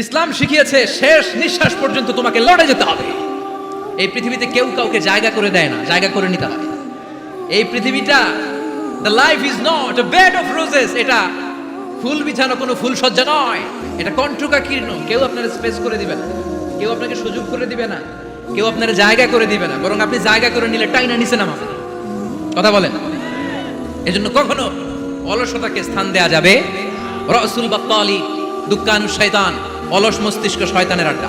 ইসলাম শিখিয়েছে, শেষ নিঃশ্বাস পর্যন্ত তোমাকে লড়ে যেতে হবে। এই পৃথিবীতে কেউ কাউকে জায়গা করে দেয় না, জায়গা করে নিতে হয়। এই পৃথিবীটা the life is not a bed of roses এটা ফুল বিছানো কোনো ফুল সজ্জা নয়। এটা কণ্ঠকা কীর্ণ, কেউ আপনার স্পেস করে দিবে না। কেউ আপনাকে সুযোগ করে দিবে না, কেউ আপনার জায়গা করে দিবে না, বরং আপনি জায়গা করে নিলে টাইনা নিচে নামাবেন। কথা বলেন। এজন্য কখনো অলসতাকে স্থান দেয়া যাবে। রসুল বাক্কালি দুঃখানু শয়তান অলস মস্তিষ্ক শয়তানের আড্ডা।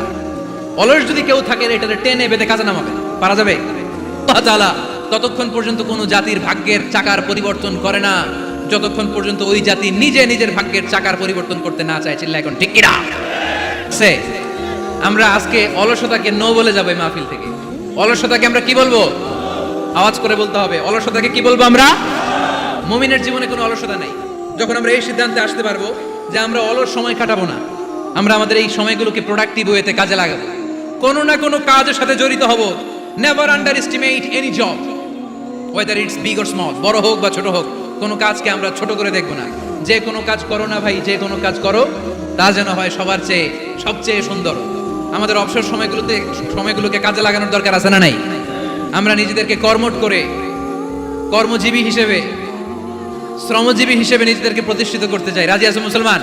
অলস যদি কেউ থাকে এটাতে টেনে বেঁধে কাজে নামাবে। পারা যাবে? ততক্ষণ পর্যন্ত কোনো জাতির ভাগ্যের চাকার পরিবর্তন করে না। যতক্ষণ পর্যন্ত ওই জাতি নিজে নিজের ভাগ্যের চাকার পরিবর্তন করতে না চায় চিল্লা এখন ঠিক কিনা? সে, আমরা আজকে অলসতাকে নো বলে যাব মাহফিল থেকে। অলসতাকে আমরা কি বলব? আওয়াজ করে বলতে হবে। অলসতাকে কি বলব আমরা? মুমিনের জীবনে কোনো অলসতা নেই। যখন আমরা এই সিদ্ধান্তে আসতে পারব যে আমরা অলস সময় কাটাবো না আমরা আমাদের এই সময়গুলোকে প্রোডাক্টিভ ওয়েতে কাজে লাগাবো। কোনো না কোনো কাজের সাথে জড়িত হব। Never underestimate any job whether it's big or small বড় হোক বা ছোট হোক, কোনো কাজকে আমরা ছোট করে দেখব না। যে কোনো কাজ করো না ভাই, যে কোনো কাজ করো, তা যেন হয় সবার চেয়ে, সবচেয়ে সুন্দর। আমাদের অবসর সময়গুলোতে, সময়গুলোকে কাজে লাগানোর দরকার আছে না নাই? আমরা নিজেদেরকে কর্মট করে, কর্মজীবী হিসেবে, শ্রমজীবী হিসেবে নিজেদেরকে প্রতিষ্ঠিত করতে চাই। রাজি আছে মুসলমান?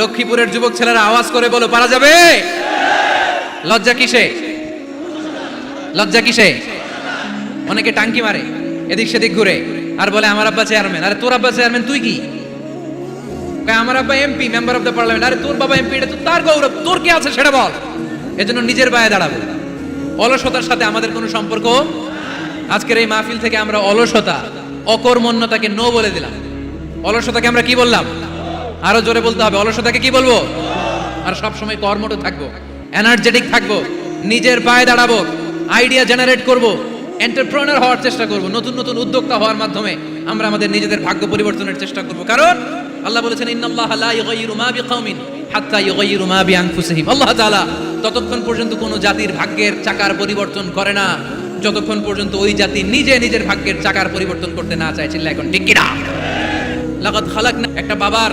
লক্ষ্মীপুরের যুবক ছেলেরা আওয়াজ করে বলো, পারা যাবে? লজ্জা কিসে? লজ্জা কিসে? অনেকে টাঙ্কি মারে, এদিক সেদিক ঘুরে। আর বলে, আমার আব্বা চেয়ারম্যান আরে, তোর আব্বা চেয়ারম্যান তুই কি? আমার আব্বা MP member of the parliament আরে, তোর বাবা এমপি এটা তার গৌরব, তোর কি আছে সেটা বল। এজন্য নিজের বায়ে দাঁড়াবে। অলসতার সাথে আমাদের কোনো সম্পর্ক আজকের এই মাহফিল থেকে আমরা অলসতা, অকর্মণ্যতাকে নো বলে দিলাম। অলসতাকে আমরা কি বললাম? আরও জোরে বলতে হবে। অলসতাকে কি বলব? আর সব সময় কর্মঠ থাকব এনার্জেটিক থাকব, নিজের পায়ে দাঁড়াবো আইডিয়া জেনারেট করব এন্টারপ্রেনার হওয়ার চেষ্টা করব, নতুন নতুন উদ্যোক্তা হওয়ার মাধ্যমে আমরা আমাদের নিজেদের ভাগ্য পরিবর্তনের চেষ্টা করব। কারণ আল্লাহ বলেছেন, ইন্নাল্লাহ লা ইউগাইয়িরু মা বিকাউমিন হাত্তা ইউগাইয়িরু মা বিআনফুসিহিম। আল্লাহ তাআলা ততক্ষণ পর্যন্ত কোনো জাতির ভাগ্যের চাকার পরিবর্তন করে না। যতক্ষণ পর্যন্ত ওই জাতি নিজে নিজের ভাগ্যের চাকার পরিবর্তন করতে না চিল্লা এখন ঠিক কিনা? লাগাত খালাক একটা বাবার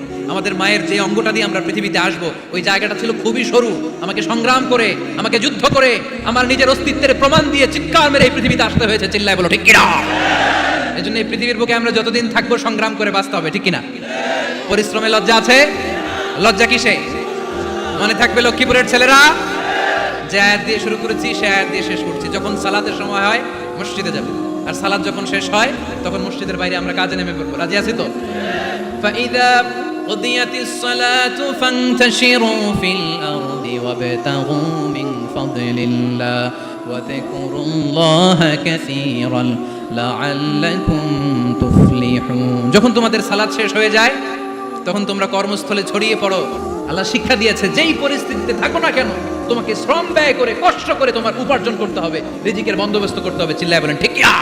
আমাদের মায়ের যে অঙ্গটা দিয়ে আমরা পৃথিবীতে আসব, ওই জায়গাটা ছিল খুবই সরু। আমাকে সংগ্রাম করে, আমাকে যুদ্ধ করে, আমার নিজের অস্তিত্বের প্রমাণ দিয়ে চিৎকার মেরে এই পৃথিবীতে আসতে হয়েছে। চিল্লায় বলো, ঠিক কিনা? এই জন্য এই পৃথিবীর বুকে আমরা যতদিন থাকব সংগ্রাম করে বাঁচতে হবে, ঠিক কিনা? পরিশ্রমে লজ্জা আছে? লজ্জা কিসে? মনে থাকবে লক্ষ্মীপুরের ছেলেরা? যে দিয়ে শুরু করেছি সে দিয়ে শেষ করছি। যখন সালাতের সময় হয়, মসজিদে যাবে। আর সালাদ যখন শেষ হয়, তখন মসজিদের বাইরে আমরা কাজে নেমে পড়ব। রাজি আছি তো? قضيت الصلاة فانتشروا في الأرض وابتغوا من فضل الله وذكروا الله كثيرا لعلكم تفلحون যখন তোমাদের সালাত শেষ হয়ে যায় তখন তোমরা কর্মস্থলে ছড়িয়ে পড়ো আল্লাহ শিক্ষা দিয়েছে যেই পরিস্থিতিতে থাকো না কেন তোমাকে শ্রম ব্যয় করে কষ্ট করে তোমার উপার্জন করতে হবে রিজিকের বন্দোবস্ত করতে হবে চিল্লায় বলেন ঠিক কিনা?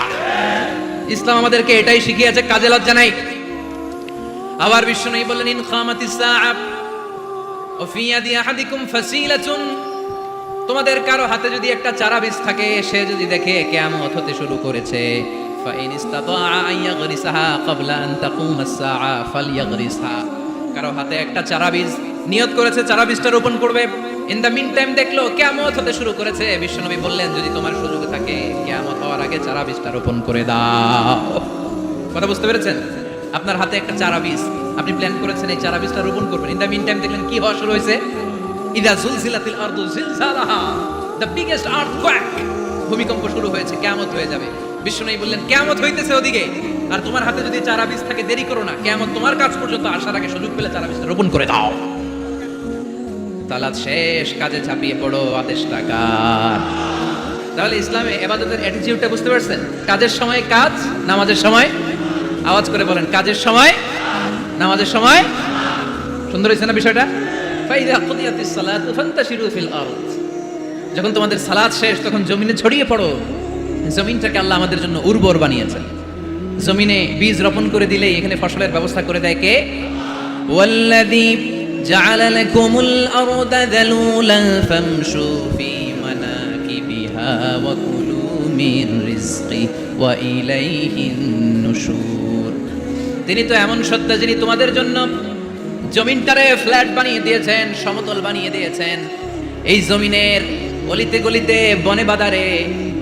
ইসলাম আমাদেরকে এটাই শিখিয়েছে কাজে লজ্জা নাই আবার বিষ্ণু বললেন, ইন খামাতিস সাআব ও ফি ইয়াদি আহাদিকুম ফাসিলাতুন। তোমাদের কারও হাতে যদি একটা চারা বীজ থাকে, সে যদি দেখে কিয়ামত হতে শুরু করেছে। ফাইন ইস্তাতাআ আন ইয়াগরিসাহা ক্বাবলা আন তাকুমা আস-সাআ ফালইয়াগরিসহা কারও হাতে একটা চারা বীজ, নিয়ত করেছে, চারা বীজটা রোপণ করবে। ইন দ্য মিন টাইম দেখল, কিয়ামত হতে শুরু করেছে। বিশ্বনবী বললেন, যদি তোমার সুযোগ থাকে, কিয়ামত হওয়ার আগে চারা বীজটা রোপণ করে দাও। কথা বুঝতে পেরেছেন? আপনার হাতে একটা চারা বীজ আপনি প্ল্যান করেছেন এই চারা বীজটা রোপণ করবেন। ইন দ্য মিন টাইম দেখলেন কি হওয়া শুরু হয়েছে? ইদা জুলজিলাতিল আরদু জিলজালাহা। দ্য বিগেস্ট আর্থকোয়েক ভূমিকম্প শুরু হয়েছে, কিয়ামত হয়ে যাবে। বিষ্ণু বললেন, কিয়ামত হইতেছে ওদিকে। আর তোমার হাতে যদি চারা বীজ থাকে, দেরি করো না। কিয়ামত তোমার কাজ পর্যন্ত আসার আগে সুযোগ পেলে চারা বীজটা রোপণ করে দাও। তালাত শেষ, কাজে চাপিয়ে পড়ো, আদেশ টাকার তাহলে ইসলামে এবাদতের অ্যাটিটিউডটা বুঝতে পারছেন? কাজের সময় কাজ, নামাজের সময় আওয়াজ করে বলেন, কাজের সময়, নামাজের সময়? সুন্দর হয়েছে না বিষয়টা? যখন তোমাদের সালাত শেষ, তখন জমিনে ছড়িয়ে পড়ো। জমিনটাকে আল্লাহ আমাদের জন্য উর্বর বানিয়েছেন। জমিনে বীজ রোপণ করে দিলেই এখানে ফসলের ব্যবস্থা করে দেয় কে? ওয়াল্লাযী জাআলা লাকুমুল আরদা যালুলান ফামশু ফি মানাকিবিহা ওয়া কুলু মির রিজকি ওয়া ইলাইহিন নুশুর। তিনি তো এমন সত্তা যিনি তোমাদের জন্য জমিনটারে ফ্ল্যাট বানিয়ে দিয়েছেন, সমতল বানিয়ে দিয়েছেন। এই জমিনের অলিতে গলিতে, বনে বাদারে,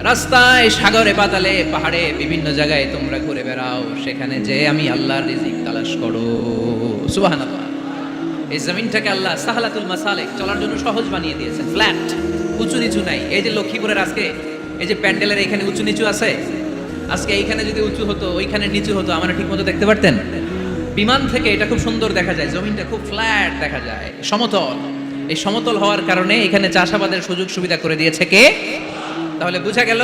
রাস্তায়, সাগরে পাতালে, পাহাড়ে বিভিন্ন জায়গায় তোমরা ঘুরে বেড়াও, সেখানে যে আমি আল্লাহর রিজিক তালাশ করো। সুবহানাল্লাহ। এই জমিনটাকে আল্লাহ সাহালাতুল মাসালেক চলার জন্য সহজ বানিয়ে দিয়েছেন। ফ্ল্যাট, উঁচু নিচু নাই। এই যে লক্ষ্মীপুরের আজকে, এই যে প্যান্ডেলের এখানে উঁচু নিচু আছে আজকে এইখানে যদি উঁচু হতো, ওইখানে নিচু হতো, আমরা ঠিক মতো দেখতে পারতেন? বিমান থেকে এটা খুব সুন্দর দেখা যায়, জমিনটা খুব ফ্ল্যাট দেখা যায়, সমতল। এই সমতল হওয়ার কারণে এখানে চাষাবাদের সুযোগ সুবিধা করে দিয়েছে কে? তাহলে বোঝা গেল,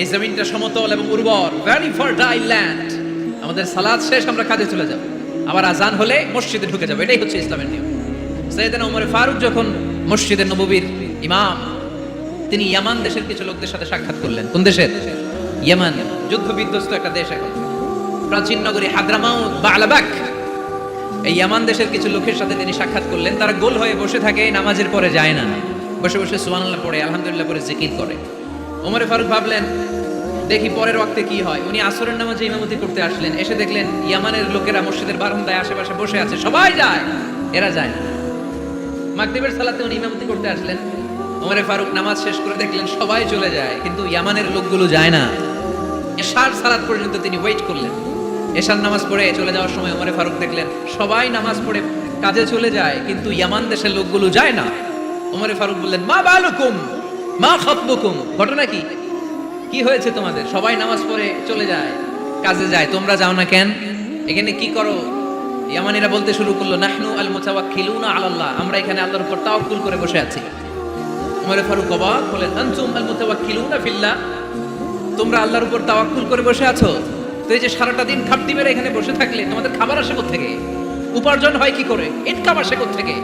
এই জমিনটা সমতল এবং উর্বর ভেরি ফার্টাইল ল্যান্ড আমাদের সালাদ শেষ, আমরা কাজে চলে যাব। আবার আজান হলে মসজিদে ঢুকে যাব, এটাই হচ্ছে ইসলামের নিয়ম। সৈয়দানা উমর ফারুক যখন মসজিদের নববীর ইমাম, তিনি ইয়ামান দেশের কিছু লোকদের সাথে সাক্ষাৎ করলেন। কোন দেশের? ইয়ামান যুদ্ধ বিধ্বস্ত একটা দেশ এখন। প্রাচীন নগরী হাদ্রামাউত বা আলাবাক। এই ইয়ামান দেশের কিছু লোকের সাথে তিনি সাক্ষাৎ করলেন। তারা গোল হয়ে বসে থাকে নামাজের পরে যায় না। বসে বসে সুবহানাল্লাহ পড়ে, আলহামদুলিল্লাহ পরে জিকির করে। ওমরে ফারুক ভাবলেন, দেখি পরের ওয়াক্তে কি হয়? উনি আসরের নামাজে ইমামতি করতে আসলেন। এসে দেখলেন, ইয়ামানের লোকেরা মসজিদের বারান্দায় আশেপাশে বসে আছে। সবাই যায়, এরা যায় না। মাগরিবের সালাতে উনি ইমামতি করতে আসলেন। ওমরে ফারুক নামাজ শেষ করে দেখলেন, সবাই চলে যায়, কিন্তু ইয়ামানের লোকগুলো যায় না। এশার সালাত পর্যন্ত তিনি ওয়েট করলেন। এশার নামাজ পড়ে চলে যাওয়ার সময় ওমরে ফারুক দেখলেন, সবাই নামাজ পড়ে কাজে চলে যায়, কিন্তু ইয়ামান দেশের লোকগুলো যায় না। ওমরে ফারুক বললেন, মা বালুকুম, মা খতবুকুম। ঘটনা কি? কি হয়েছে তোমাদের? সবাই নামাজ পড়ে চলে যায়, কাজে যায়, তোমরা যাও না কেন? এখানে কি করো? ইয়ামানিরা বলতে শুরু করল, নাহনু আল মুতাওয়াক্কিলুনা আলাল্লাহ, আমরা এখানে আল্লাহর উপর তাওয়াক্কুল করে বসে আছি। উমরে ফারুক অবাক হলেন, আনতুম আল মুতাওয়াক্কিলুনা ফিল্লাহ? তোমরা আল্লাহর উপর তাওয়াক্কুল করে বসে আছো? তো এই যে সারাটা দিন খাপটি মেরে এখানে বসে থাকলে তোমাদের খাবার আসে থেকে উপার্জন হয় কি করে? ইনকাম আসে থেকে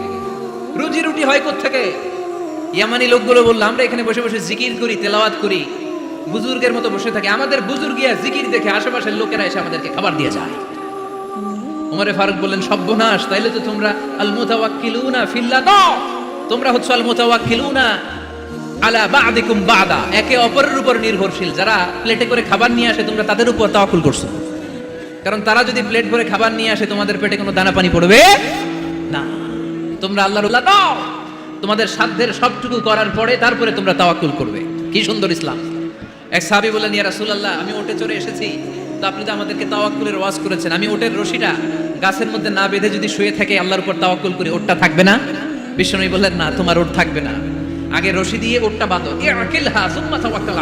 রুজি রুটি হয় থেকে ইয়ামানি লোকগুলো বলল, আমরা এখানে বসে বসে জিকির করি, তেলাওয়াত করি। বুজুর্গের মতো বসে থাকি। আমাদের বুজুর্গিয়া জিকির দেখে আশেপাশের লোকেরা এসে আমাদেরকে খাবার দিয়ে যায়। উমরে ফারুক বললেন সব্যনাশ তাইলে তো তোমরা আল মুতাওয়াক্কিলুনা ফিল্লাহ ন তোমরা হচ্ছে আল মুতাওয়াক্কিলুনা আলা বাদিকুম বাদা, একে অপরের উপর নির্ভরশীল। যারা প্লেটে করে খাবার নিয়ে আসে, তোমরা তাদের উপর তাওয়াক্কুল করছ। কারণ তারা যদি প্লেট ভরে খাবার নিয়ে আসে, তোমাদের পেটে কোনো দানা পানি পড়বে না। তোমরা আল্লাহর উল্লাহ দাও তোমাদের সাধ্যের সবটুকু করার পরে তারপরে তোমরা তাওয়াক্কুল করবে। কি সুন্দর ইসলাম। এক সাহাবী বললেন, ইয়া রাসূলুল্লাহ, আমি ওটে চড়ে এসেছি। তো আপনি তো আমাদেরকে তাওয়াক্কুলের ওয়াজ করেছেন। আমি ওটের রশিটা গাছের মধ্যে না বেঁধে যদি শুয়ে থাকে, আল্লাহর উপর তাওয়াক্কুল করি, ওটটা থাকবে না? বিশ্বনবী বললেন, না, তোমার ওট থাকবে না। আগে রশি দিয়ে ওটটা বাঁধো। এ আকিলহা সুম্মা তাওয়াক্কাল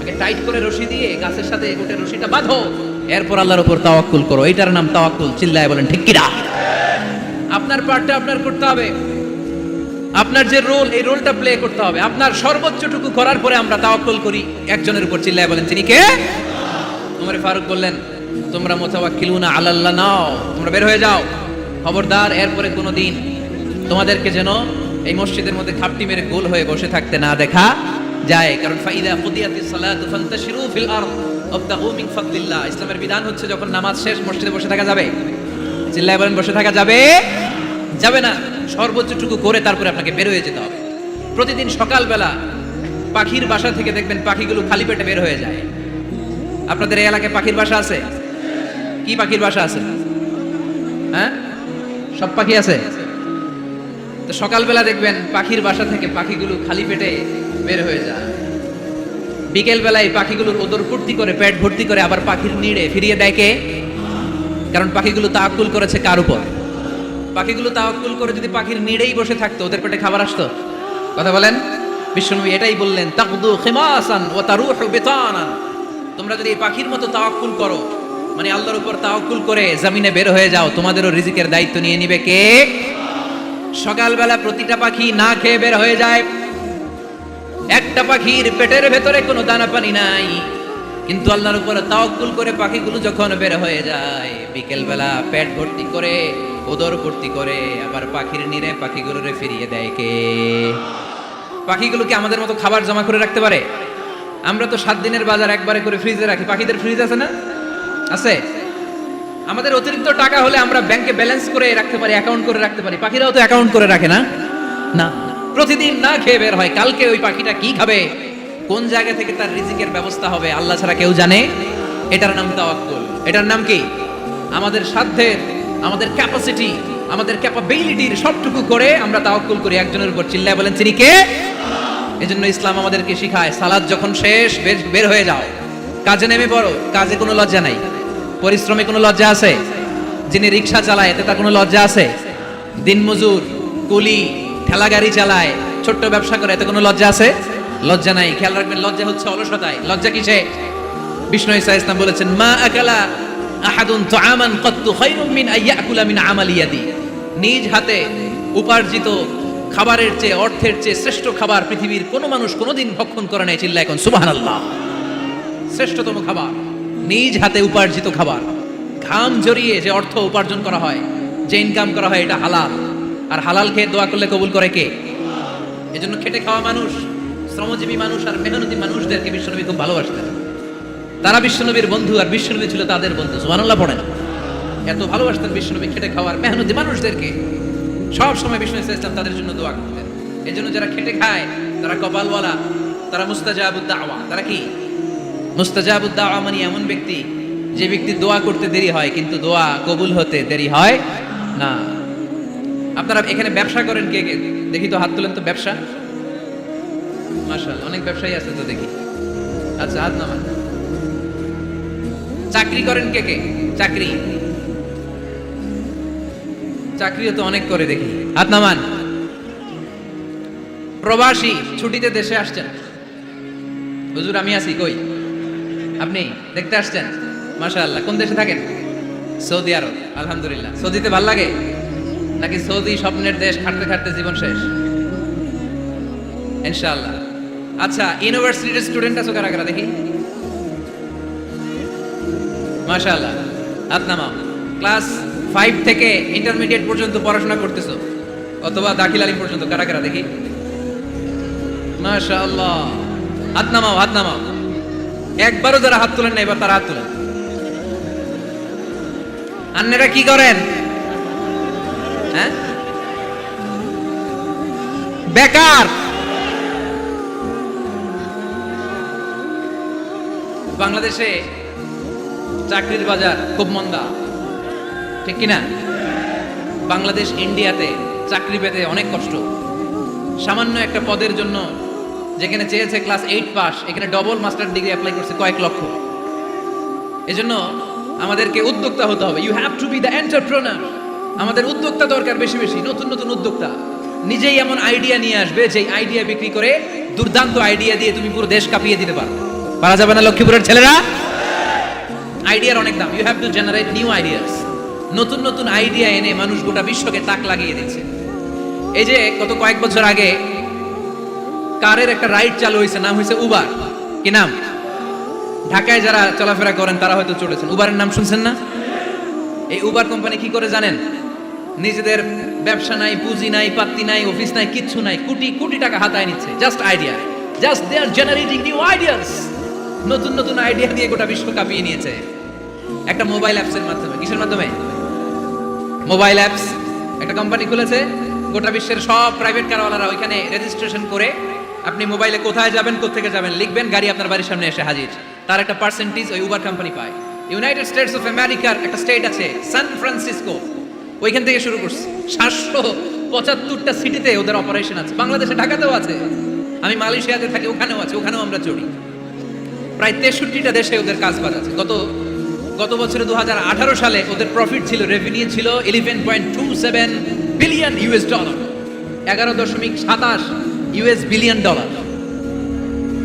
আগে টাইট করে রশি দিয়ে গাছের সাথে গোটে রশিটা বাঁধো। এরপর আল্লাহর উপর তাওয়াক্কুল করো। এটার নাম তাওয়াক্কুল। চিল্লায় বলেন, ঠিক কিনা আপনার পার্টটা আপনার করতে হবে। আপনার যে রোল, এই রোলটা প্লে করতে হবে। আপনার সর্বোচ্চটুকু করার পরে আমরা তাওয়াক্কুল করি। একজনের উপর চিল্লায় বলেন, তিনি কে? উমরে ফারুক বললেন, তোমরা মোতাওয়াক্কিলুনা আলাল্লাহ নাও। তোমরা বের হয়ে যাও। খবরদার, এরপরে কোনো দিন তোমাদেরকে যেন এই মসজিদের মধ্যে খাপটি মেরে গোল হয়ে বসে থাকতে না দেখা যায়। কারণ ফাইদা কুদিয়াতিস সালাতু ফান্তাশিরু ফিল আরদ ওয়াবতাগু মিন ফাদলিল্লাহ। ইসলামের বিধান হচ্ছে যখন নামাজ শেষ, মসজিদে বসে থাকা যাবে। চিল্লায় বলেন, বসে থাকা যাবে? যাবে না। সর্বোচ্চটুকু করে তারপরে আপনাকে বের হয়ে যেতে হবে। প্রতিদিন সকালবেলা পাখির বাসা থেকে দেখবেন পাখিগুলো খালি পেটে বের হয়ে যায়। আপনাদের এই এলাকায় পাখির বাসা আছে? কি পাখির বাসা আছে? হ্যাঁ? সব পাখি আছে? তো সকালবেলা দেখবেন পাখির বাসা থেকে পাখিগুলো খালি পেটে বের হয়ে যায়। বিকেল বেলায় পাখিগুলোর ওদর ফুর্তি করে, পেট ভর্তি করে আবার পাখির নিড়ে ফিরিয়ে দেয় কে? কারণ পাখিগুলো তাকুল করেছে কার উপর? পাখিগুলো তাওয়াক্কুল করে যদি পাখির নিড়েই বসে থাকতো, ওদের পেটে খাবার আসতো? কথা বলেন? বিশ্বনবী এটাই বললেন, তাকদু খিমাসান ওয়া তারুহু বিতানান। তোমরা যদি এই পাখির মতো তাওয়াক্কুল করো মানে আল্লাহর উপর তাওয়াক্কুল করে জমিনে বের হয়ে যাও, তোমাদেরও রিজিকের দায়িত্ব নিয়ে নিবে কে? সকালবেলা প্রতিটা পাখি না খেয়ে বের হয়ে যায়। একটা পাখির পেটের ভেতরে কোনো দানা পানি নাই। কিন্তু আল্লাহর উপরে তাওয়াক্কুল করে পাখিগুলো যখন বের হয়ে যায় বিকেল বেলা পেট ভর্তি করে, ওদর ভর্তি করে, আবার পাখির নিরে পাখিগুলোরে ফিরিয়ে দেয় কে? পাখিগুলো কি আমাদের মতো খাবার জমা করে রাখতে পারে? আমরা তো সাত দিনের বাজার একবারে করে ফ্রিজে রাখি। পাখিদের ফ্রিজ আছে না? আছে? আমাদের অতিরিক্ত টাকা হলে আমরা ব্যাংকে ব্যালেন্স করে রাখতে পারি অ্যাকাউন্ট করে রাখতে পারি। পাখিরাও তো অ্যাকাউন্ট করে রাখে না? না। প্রতিদিন না খেয়ে বের হয়। কালকে ওই পাখিটা কি খাবে? কোন জায়গা থেকে তার রিজিকের ব্যবস্থা হবে, আল্লাহ ছাড়া কেউ জানে? এটার নাম তাওয়াক্কুল। এটার নাম কি? আমাদের সাধ্যের, আমাদের ক্যাপাসিটি আমাদের ক্যাপাবিলিটির সবটুকু করে আমরা তাওয়াক্কুল করি। একজনের উপর চিল্লায় বলেন, তিনি কে? এজন্য ইসলাম আমাদেরকে শিখায়, সালাদ যখন শেষ বের হয়ে যাও। কাজে নেমে পড়ো, কাজে কোনো লজ্জা নাই। পরিশ্রমে কোনো লজ্জা আছে? যিনি রিক্সা চালায় এতে তার কোনো লজ্জা আছে? দিনমজুর, কুলি, ঠেলা গাড়ি চালায়, ছোট্ট ব্যবসা করে এতে কোনো লজ্জা আছে? লজ্জা নাই। খেয়াল রাখবেন, লজ্জা হচ্ছে অলসতায়। লজ্জা কিসে? বিষ্ণু ইসা ইসলাম বলেছেন, মা আকালা আহাদুন তুআমান কত্তু খায়রুম মিন আইয়াকুলা মিন আমালি ইয়াদি। নিজ হাতে উপার্জিত খাবারের চেয়ে, অর্থের চেয়ে শ্রেষ্ঠ খাবার পৃথিবীর কোনো মানুষ কোনোদিন ভক্ষণ করে নাই চিল্লা এখন সুবহানাল্লাহ। শ্রেষ্ঠতম খাবার। নিজ হাতে উপার্জিত খাবার। ঘাম জড়িয়ে যে অর্থ উপার্জন করা হয়, যে ইনকাম করা হয়, এটা হালাল। আর হালাল খেয়ে দোয়া করলে কবুল করে কে? এজন্য খেটে খাওয়া মানুষ, শ্রমজীবী মানুষ আর মেহনতি মানুষদেরকে বিশ্বনবী খুব ভালোবাসতেন। তারা বিশ্বনবীর বন্ধু আর বিশ্বনবী ছিল তাদের বন্ধু, সুবহানাল্লাহ পড়েন। এত ভালোবাসতেন বিশ্বনবী খেটে খাওয়ার মেহনতি মানুষদেরকে। সব সময় বিষ্ণু ইসলাম তাদের জন্য দোয়া করতেন। এই জন্য যারা খেটে খায়, তারা কপালওয়ালা, তারা মুস্তাজাবুদ দাওয়া। তারা কি? মুস্তাজাবুদ দাওয়া মানে এমন ব্যক্তি যে ব্যক্তি দোয়া করতে দেরি হয়, কিন্তু দোয়া কবুল হতে দেরি হয় না। আপনারা এখানে ব্যবসা করেন কে কে? দেখি তো হাত তুলেন তো ব্যবসা। মার্শাল অনেক ব্যবসায়ী আছে তো দেখি। আচ্ছা হাত নামান। চাকরি করেন কে কে? চাকরি। চাকরিও তো অনেক করে দেখি। হাত নামান। প্রবাসী, ছুটিতে দেশে আসছেন। হুজুর, আমি আছি, কই? আপনি দেখতে আসছেন? মাশাআল্লাহ। কোন দেশে থাকেন? সৌদি আরব। আলহামদুলিল্লাহ। সৌদিতে ভালো লাগে? নাকি সৌদি স্বপ্নের দেশ খাটতে খাটতে জীবন শেষ? ইনশাআল্লাহ। আচ্ছা ইউনিভার্সিটির স্টুডেন্ট আছো কারা কারা দেখি? মাশাআল্লাহ। হাত ক্লাস ফাইভ থেকে ইন্টারমিডিয়েট পর্যন্ত পড়াশোনা করতেছো? অথবা দাখিল আলী পর্যন্ত, কারা কারা দেখি? মাশাআল্লাহ। হাত নামাও হাত নামাও। একবারও যারা হাত তোলেন না, এবার তারা হাত তোলেন। আন্নেরা কি করেন? হ্যাঁ? বেকার। বাংলাদেশে চাকরির বাজার খুব মন্দা। ঠিক কিনা? বাংলাদেশ, ইন্ডিয়াতে চাকরি পেতে অনেক কষ্ট। সামান্য একটা পদের জন্য যেখানে চেয়েছে ক্লাস এইট পাস এখানে ডবল মাস্টার ডিগ্রি অ্যাপ্লাই করছে কয়েক লক্ষ। এজন্য আমাদেরকে উদ্যোক্তা হতে হবে। You have to be the entrepreneur আমাদের উদ্যোক্তা দরকার বেশি বেশি, নতুন নতুন উদ্যোক্তা। নিজেই এমন আইডিয়া নিয়ে আসবে, যেই আইডিয়া বিক্রি করে দুর্দান্ত আইডিয়া দিয়ে তুমি পুরো দেশ কাঁপিয়ে দিতে পারো। পারা যাবে না লক্ষ্মীপুরের ছেলেরা? আইডিয়ার অনেক দাম। You have to generate new ideas নতুন নতুন আইডিয়া এনে মানুষ গোটা বিশ্বকে তাক লাগিয়ে দিচ্ছে। এই যে গত কয়েক বছর আগে কারের একটা রাইড চালু হয়েছে, নাম হয়েছে উবার কি নাম? ঢাকায় যারা চলাফেরা করেন, তারা হয়তো চলেছেন। উবারের নাম শুনছেন না? এই উবার কোম্পানি কি করে জানেন? নিজেদের ব্যবসা নাই, পুঁজি নাই, পাত্তি নাই অফিস নাই, কিচ্ছু নাই, কোটি কোটি টাকা হাতায় নিচ্ছে। Just idea just they are generating new ideas নতুন নতুন আইডিয়া দিয়ে গোটা বিশ্ব কাঁপিয়ে নিয়েছে। একটা মোবাইল অ্যাপসের মাধ্যমে। কিসের মাধ্যমে? মোবাইল অ্যাপস একটা কোম্পানি খুলেছে। গোটা বিশ্বের সব প্রাইভেট কারওয়ালারা ওইখানে রেজিস্ট্রেশন করে আপনি মোবাইলে কোথায় যাবেন কোথেকে যাবেন, লিখবেন, গাড়ি আপনার বাড়ির সামনে এসে হাজির। তার একটা পার্সেন্টেজ ওই উবার কোম্পানি পায়। ইউনাইটেড স্টেটস অফ আমেরিকার একটা স্টেট আছে সান ফ্রান্সিসকো ওইখান থেকে শুরু করছে। সাতশো পঁচাত্তরটা সিটিতে ওদের অপারেশন আছে। বাংলাদেশে, ঢাকাতেও আছে। আমি মালয়েশিয়াতে থাকি, ওখানেও আছে, ওখানেও আমরা চড়ি। প্রায় তেষট্টিটা দেশে ওদের কাজ বাজ আছে। গত গত বছরে দু হাজার আঠারো সালে ওদের প্রফিট ছিল রেভিনিউ ছিল eleven point two seven billion US dollar এগারো দশমিক সাতাশ US billion dollar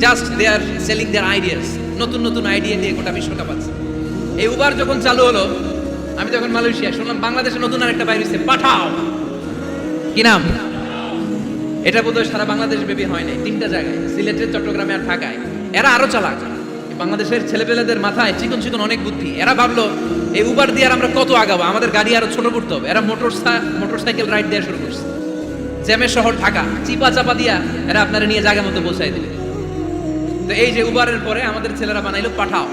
just they are selling their ideas নতুন নতুন আইডিয়া দিয়ে গোটা বিশ্বকাপ আছে এই উবার যখন চালু হলো, আমি যখন মালয়েশিয়া, শুনলাম বাংলাদেশে নতুন আরেকটা বাইরে হচ্ছে পাঠাও। কি নাম? এটা বোধহয় সারা বাংলাদেশ ব্যাপী হয় নাই তিনটা জায়গায় সিলেটের চট্টগ্রামে আর ঢাকায়। এরা আরও চালাক। বাংলাদেশের ছেলেপেলেদের মাথায় চিকন চিকন অনেক বুদ্ধি। এরা ভাবলো, এই উবার দিয়ে আর আমরা কত আগাবো? আমাদের গাড়ি আরও ছোট করতে হবে। এরা মোটর মোটর সাইকেল রাইড দেওয়া শুরু করছে। জ্যামের শহর ঢাকা, চিপা চাপা দিয়া এরা আপনারা নিয়ে জায়গা মতো পৌঁছাই দিবে। তো এই যে উবারের পরে আমাদের ছেলেরা বানাইলো পাঠাও।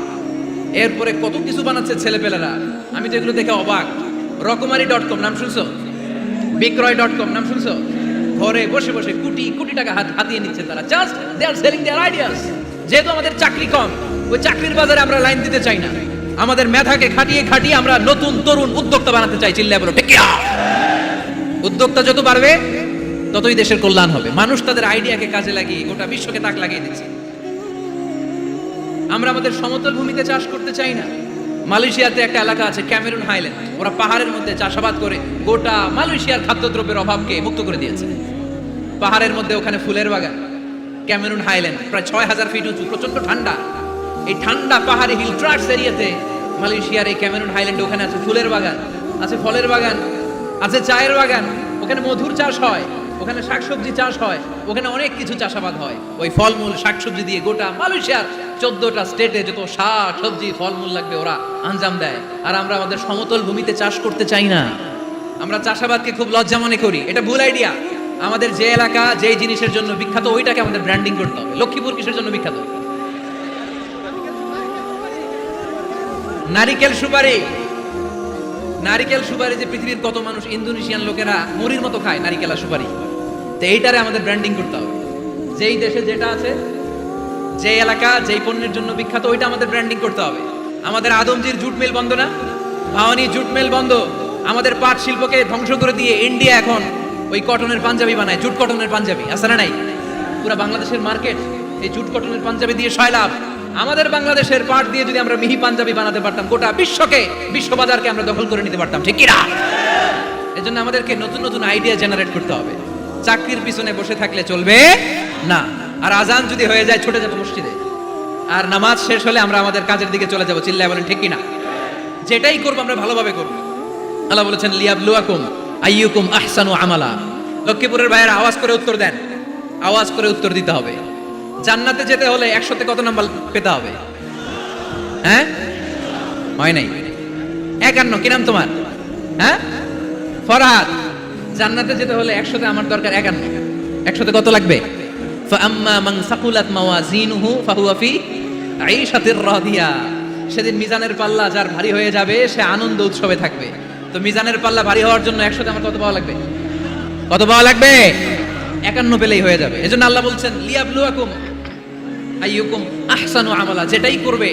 এরপরে কত কিছু বানাচ্ছে ছেলেপেলেরা। আমি তো এগুলো দেখে অবাক। রকমারি ডট কম, নাম শুনছো? বিক্রয় ডট কম, নাম শুনছো? ঘরে বসে বসে কোটি কোটি টাকা হাত হাতিয়ে নিচ্ছে তারা। Just they are selling their ideas যেহেতু আমাদের চাকরি কম, ওই চাকরির বাজারে আমরা লাইন দিতে চাই না। আমাদের মেধাকে খাটিয়ে খাটিয়ে আমরা নতুন তরুণ উদ্যোক্তা বানাতে চাই চিল্লা বলো। ঠিক উদ্যোক্তা যত বাড়বে ততই দেশের কল্যাণ হবে। মানুষ তাদের আইডিয়াকে কাজে লাগিয়ে গোটা বিশ্বকে তাক লাগিয়ে দিচ্ছে। আমরা আমাদের সমতল ভূমিতে চাষ করতে চাই না। মালয়েশিয়াতে একটা এলাকা আছে, ক্যামেরুন হাইল্যান্ড। ওরা পাহাড়ের মধ্যে চাষাবাদ করে গোটা মালয়েশিয়ার খাদ্যদ্রব্যের অভাবকে মুক্ত করে দিয়েছে। পাহাড়ের মধ্যে ওখানে ফুলের বাগান, ক্যামেরুন হাইল্যান্ড। প্রায় ছয় হাজার ফিট উঁচু প্রচণ্ড ঠান্ডা। এই ঠান্ডা পাহাড়ি হিল ট্রাক্স এরিয়াতে মালয়েশিয়ার এই ক্যামেরুন হাইল্যান্ডে ওখানে আছে ফুলের বাগান, আছে ফলের বাগান, আছে চায়ের বাগান। ওখানে মধুর চাষ হয়। ওখানে শাকসবজি চাষ হয়, ওখানে অনেক কিছু চাষাবাদ হয়। ওই ফলমূল, শাকসবজি দিয়ে গোটা মালয়েশিয়ার চোদ্দটা স্টেটে যত শাক, সবজি, ফলমূল লাগবে ওরা আঞ্জাম দেয়। আর আমরা আমাদের সমতল ভূমিতে চাষ করতে চাই না। আমরা চাষাবাদকে খুব লজ্জা মনে করি। এটা ভুল আইডিয়া আমাদের যে এলাকা যে জিনিসের জন্য বিখ্যাত, ওইটাকে আমাদের ব্র্যান্ডিং করতে হবে। লক্ষ্মীপুর কিসের জন্য বিখ্যাত? নারিকেল সুপারি। নারিকেল সুপারি যে পৃথিবীর কত মানুষ ইন্দোনেশিয়ান লোকেরা মুড়ির মতো খায়, নারিকেল সুপারি। তো এইটারে আমাদের ব্র্যান্ডিং করতে হবে। যেই দেশে যেটা আছে যে এলাকা, যেই পণ্যের জন্য বিখ্যাত, ওইটা আমাদের ব্র্যান্ডিং করতে হবে। আমাদের আদমজির জুট মিল বন্ধ না? ভাওয়ানি জুট মিল বন্ধ? আমাদের পাট শিল্পকে ধ্বংস করে দিয়ে ইন্ডিয়া এখন ওই কটনের পাঞ্জাবি বানায়, জুট কটনের পাঞ্জাবি। আছে না নাই? পুরো বাংলাদেশের মার্কেট এই জুট কটনের পাঞ্জাবি দিয়ে ছয় লাভ আমাদের বাংলাদেশের পাট দিয়ে যদি আমরা মিহি পাঞ্জাবি বানাতে পারতাম, গোটা বিশ্বকে, বিশ্ববাজারকে আমরা দখল করে নিতে পারতাম, ঠিক কিনা এজন্য আমাদেরকে নতুন নতুন আইডিয়া জেনারেট করতে হবে। চাকরির পিছনে বসে থাকলে চলবে? না। আর আজান যদি হয়ে যায়, ছুটে যাব মসজিদে। আর নামাজ শেষ হলে আমরা আমাদের কাজের দিকে চলে যাব। চিল্লায় বলেন, ঠিক কিনা? যেটাই করব, আমরা ভালোভাবে করব। আল্লাহ বলেছেন, লিয়াবলুয়াকুম আইয়ুকুম আহসানু আমালা। লক্ষ্মীপুরের ভাইয়েরা আওয়াজ করে উত্তর দেন। আওয়াজ করে উত্তর দিতে হবে। জান্নাতে যেতে হলে একশোতে কত নাম্বার পেতে হবে? হ্যাঁ? হয় নাই। একান্ন, কি নাম তোমার? হ্যাঁ? ফরহাদ। জান্নাতে যেতে হলে একসাথে আমার দরকার একান্ন একসাথে কত লাগবে? ফাম্মা মাং সাকুলাত মাওয়াজিনহু ফাহুয়া ফি আইশাতির রাদিয়া। সেদিন মিজানের পাল্লা যার ভারী হয়ে যাবে, সে আনন্দ উৎসবে থাকবে। তো মিজানের পাল্লা ভারী হওয়ার জন্য একসাথে আমার কত পাওয়া লাগবে? কত পাওয়া লাগবে? একান্ন পেলেই হয়ে যাবে। এই জন্য আল্লাহ বলছেন, লিয়াবলুয়াকুম আইয়ুকুম আহসানু আমলা। যেটাই করবে,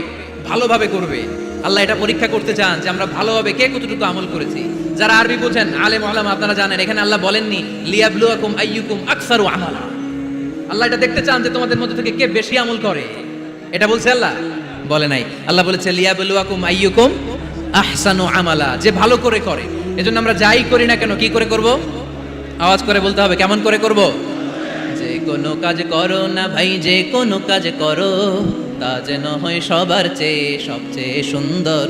ভালোভাবে করবে। আল্লাহ এটা পরীক্ষা করতে চান যে আমরা ভালোভাবে কে কতটুকু আমল করেছি। যারা আরবি বোঝেন, আলেম আলাম আপনারা জানেন, এখানে আল্লাহ বলেননি, লিয়াবলুয়াকুম আইয়ুকুম আকসারু আমালা। আল্লাহ এটা দেখতে চান যে তোমাদের মধ্যে থেকে কে বেশি আমল করে। এটা বলছে আল্লাহ? বলে নাই। আল্লাহ বলেছে, লিয়াবলুয়াকুম আইয়ুকুম আহসানু আমালা। যে ভালো করে করে। এজন্য আমরা যাই করি না কেন, কি করে করব? আওয়াজ করে বলতে হবে, কেমন করে করব? যে কোনো কাজ করো না ভাই, যে কোনো কাজ করো, তা যেন হয় সবার চেয়ে সবচেয়ে সুন্দর।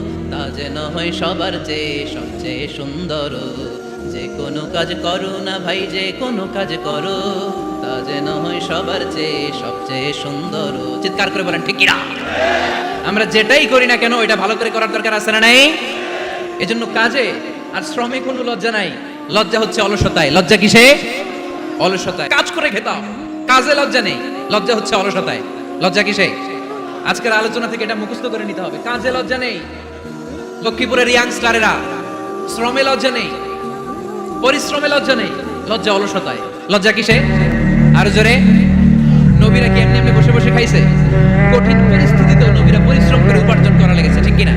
যেন হয় সবার চেয়ে সবচেয়ে সুন্দর। যে কোনো কাজ করো না ভাই, যে কোনো কাজ করো, তা যেন হয় সবার চেয়ে সবচেয়ে সুন্দর। চিৎকার করে বলেন, ঠিক কিনা? আমরা যেটাই করি না কেন এটা ভালো করে করার দরকার আছে না নাই? এজন্য কাজে আর শ্রমে কোনো লজ্জা নাই। লজ্জা হচ্ছে অলসতায়। লজ্জা কিসে? অলসতায়। কাজ করে খেতাম কাজে লজ্জা নেই। লজ্জা হচ্ছে অলসতায়। লজ্জা কিসে? আজকের আলোচনা থেকে এটা মুখস্থ করে নিতে হবে। কাজে লজ্জা নেই। লক্ষ্মীপুরের ইয়াংস্টারেরা শ্রমে লজ্জা নেই, পরিশ্রমে লজ্জা নেই, লজ্জা অলসতায়। লজ্জা কিসে? আর জোরে। নবীরা কি এমনি এমনি বসে বসে খাইছে? কঠিন পরিস্থিতিতেও নবীরা পরিশ্রম করে উপার্জন করা লেগেছে, ঠিক কিনা?